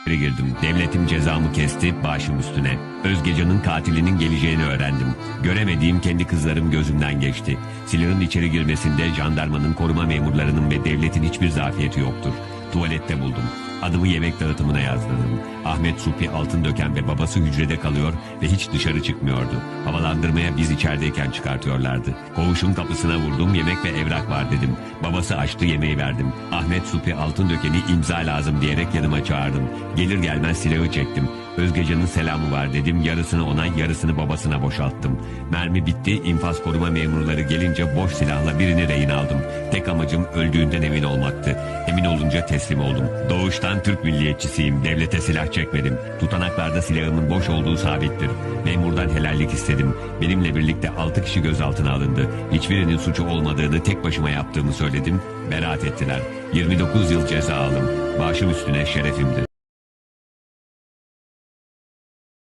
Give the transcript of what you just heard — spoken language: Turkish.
İçeri girdim. Devletim cezamı kesti, başım üstüne. Özgecan'ın katilinin geleceğini öğrendim. Göremediğim kendi kızlarım gözümden geçti. Silahın içeri girmesinde jandarmanın, koruma memurlarının ve devletin hiçbir zafiyeti yoktur. Tuvalette buldum. Adımı yemek dağıtımına yazdırdım. Ahmet Supi altın döken ve babası hücrede kalıyor ve hiç dışarı çıkmıyordu. Havalandırmaya biz içerideyken çıkartıyorlardı. Koğuşun kapısına vurdum, yemek ve evrak var dedim. Babası açtı, yemeği verdim. Ahmet Supi altın dökeni imza lazım diyerek yanıma çağırdım. Gelir gelmez silahı çektim. Özgecan'ın selamı var dedim. Yarısını ona, yarısını babasına boşalttım. Mermi bitti. infaz koruma memurları gelince boş silahla birini rehin aldım. Tek amacım öldüğünden emin olmaktı. Emin olunca teslim oldum. Doğuştan Türk milliyetçisiyim. Devlete silah çekmedim. Tutanaklarda silahımın boş olduğu sabittir. Memurdan helallik istedim. Benimle birlikte 6 kişi gözaltına alındı. Hiçbirinin suçu olmadığını tek başıma yaptığımı söyledim. Beraat ettiler. 29 yıl ceza aldım. Başım üstüne şerefimdi.